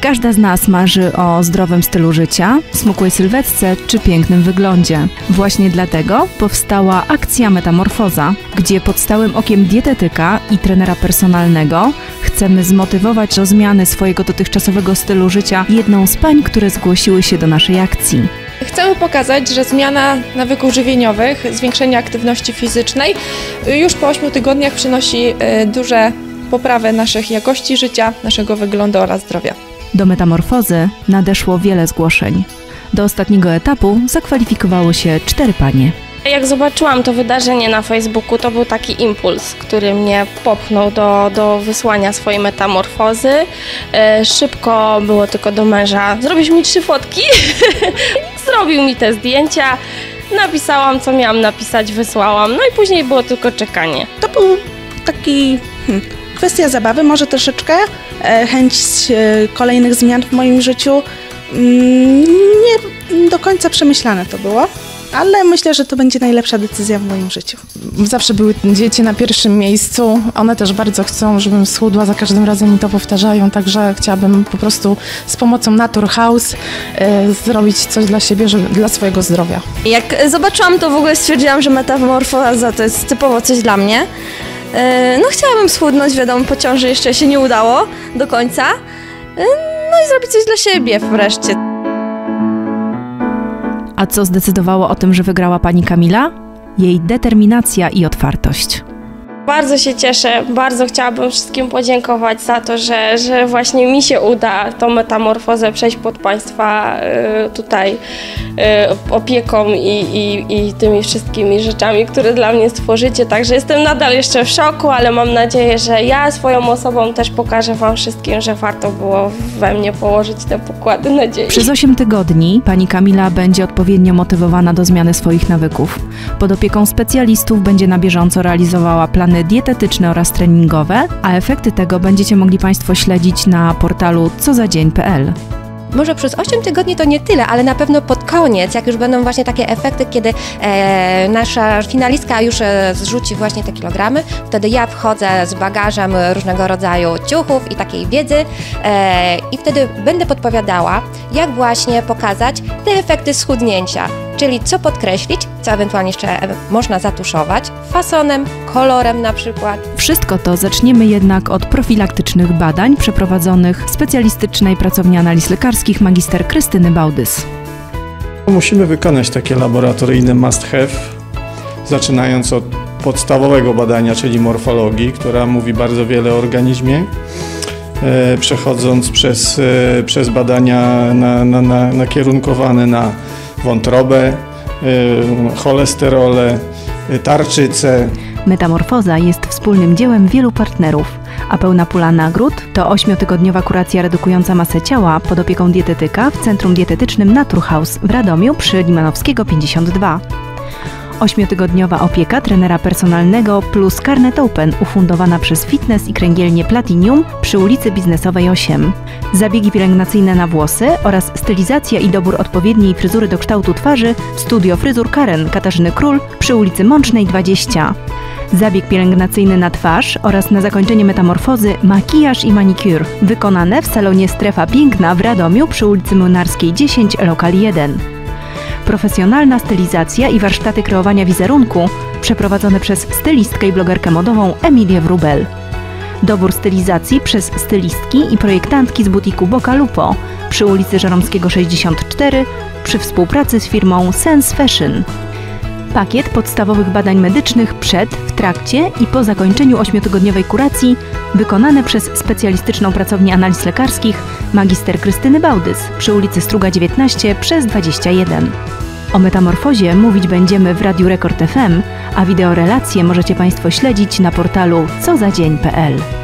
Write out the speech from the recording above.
Każda z nas marzy o zdrowym stylu życia, smukłej sylwetce czy pięknym wyglądzie. Właśnie dlatego powstała akcja Metamorfoza, gdzie pod stałym okiem dietetyka i trenera personalnego chcemy zmotywować do zmiany swojego dotychczasowego stylu życia jedną z pań, które zgłosiły się do naszej akcji. Chcemy pokazać, że zmiana nawyków żywieniowych, zwiększenie aktywności fizycznej już po 8 tygodniach przynosi e, duże poprawę naszych jakości życia, naszego wyglądu oraz zdrowia. Do metamorfozy nadeszło wiele zgłoszeń. Do ostatniego etapu zakwalifikowało się cztery panie. Jak zobaczyłam to wydarzenie na Facebooku, to był taki impuls, który mnie popchnął do, do wysłania swojej metamorfozy. E, szybko było tylko do męża, zrobisz mi trzy fotki? Zrobił mi te zdjęcia, napisałam co miałam napisać, wysłałam, no i później było tylko czekanie. To był taki hmm, kwestia zabawy, może troszeczkę, e, chęć e, kolejnych zmian w moim życiu. Mm, nie do końca przemyślane to było ale myślę, że to będzie najlepsza decyzja w moim życiu. Zawsze były dzieci na pierwszym miejscu. One też bardzo chcą, żebym schudła. Za każdym razem mi to powtarzają, także chciałabym po prostu z pomocą Naturhaus e, zrobić coś dla siebie, żeby, dla swojego zdrowia. Jak zobaczyłam to w ogóle stwierdziłam, że metamorfoza to jest typowo coś dla mnie. E, no chciałabym schudnąć, wiadomo, po ciąży jeszcze się nie udało do końca. E, no i zrobić coś dla siebie wreszcie. A co zdecydowało o tym, że wygrała pani Kamila? Jej determinacja i otwartość. Bardzo się cieszę, bardzo chciałabym wszystkim podziękować za to, że, że właśnie mi się uda tą metamorfozę przejść pod Państwa y, tutaj y, opieką i, i, i tymi wszystkimi rzeczami, które dla mnie stworzycie. Także jestem nadal jeszcze w szoku, ale mam nadzieję, że ja swoją osobą też pokażę Wam wszystkim, że warto było we mnie położyć te pokłady nadziei. Przez 8 tygodni pani Kamila będzie odpowiednio motywowana do zmiany swoich nawyków. Pod opieką specjalistów będzie na bieżąco realizowała plany dietetyczne oraz treningowe, a efekty tego będziecie mogli Państwo śledzić na portalu cozadzień.pl. Może przez 8 tygodni to nie tyle, ale na pewno pod koniec, jak już będą właśnie takie efekty, kiedy e, nasza finalistka już e, zrzuci właśnie te kilogramy, wtedy ja wchodzę z bagażem różnego rodzaju ciuchów i takiej wiedzy e, i wtedy będę podpowiadała, jak właśnie pokazać te efekty schudnięcia, czyli co podkreślić, co ewentualnie jeszcze e, można zatuszować, fasonem, kolorem na przykład. Wszystko to zaczniemy jednak od profilaktycznych badań przeprowadzonych w specjalistycznej pracowni analiz lekarskich magister Krystyny Bałdys. Musimy wykonać takie laboratoryjne must have, zaczynając od podstawowego badania, czyli morfologii, która mówi bardzo wiele o organizmie, e, przechodząc przez, e, przez badania na, na, na, nakierunkowane na wątrobę, y, cholesterole, y, tarczycę. Metamorfoza jest wspólnym dziełem wielu partnerów, a pełna pula nagród to ośmiotygodniowa kuracja redukująca masę ciała pod opieką dietetyka w Centrum Dietetycznym Naturhaus w Radomiu przy Limanowskiego 52. Ośmiotygodniowa opieka trenera personalnego plus Carnet Open ufundowana przez Fitness i Kręgielnie Platinium przy ulicy Biznesowej 8. Zabiegi pielęgnacyjne na włosy oraz stylizacja i dobór odpowiedniej fryzury do kształtu twarzy w studio fryzur Karen Katarzyny Król przy ulicy Mącznej 20. Zabieg pielęgnacyjny na twarz oraz na zakończenie metamorfozy makijaż i manicure wykonane w salonie Strefa Piękna w Radomiu przy ulicy Młynarskiej 10 lokal 1 profesjonalna stylizacja i warsztaty kreowania wizerunku przeprowadzone przez stylistkę i blogerkę modową Emilię Wrubel. Dobór stylizacji przez stylistki i projektantki z butiku Boca Lupo przy ulicy Żeromskiego 64 przy współpracy z firmą Sense Fashion. Pakiet podstawowych badań medycznych przed, w trakcie i po zakończeniu ośmiotygodniowej kuracji wykonane przez specjalistyczną pracownię analiz lekarskich magister Krystyny Bałdys przy ulicy Struga 19 przez 21. O metamorfozie mówić będziemy w Radiu Rekord FM, a wideorelacje możecie Państwo śledzić na portalu cozadzień.pl.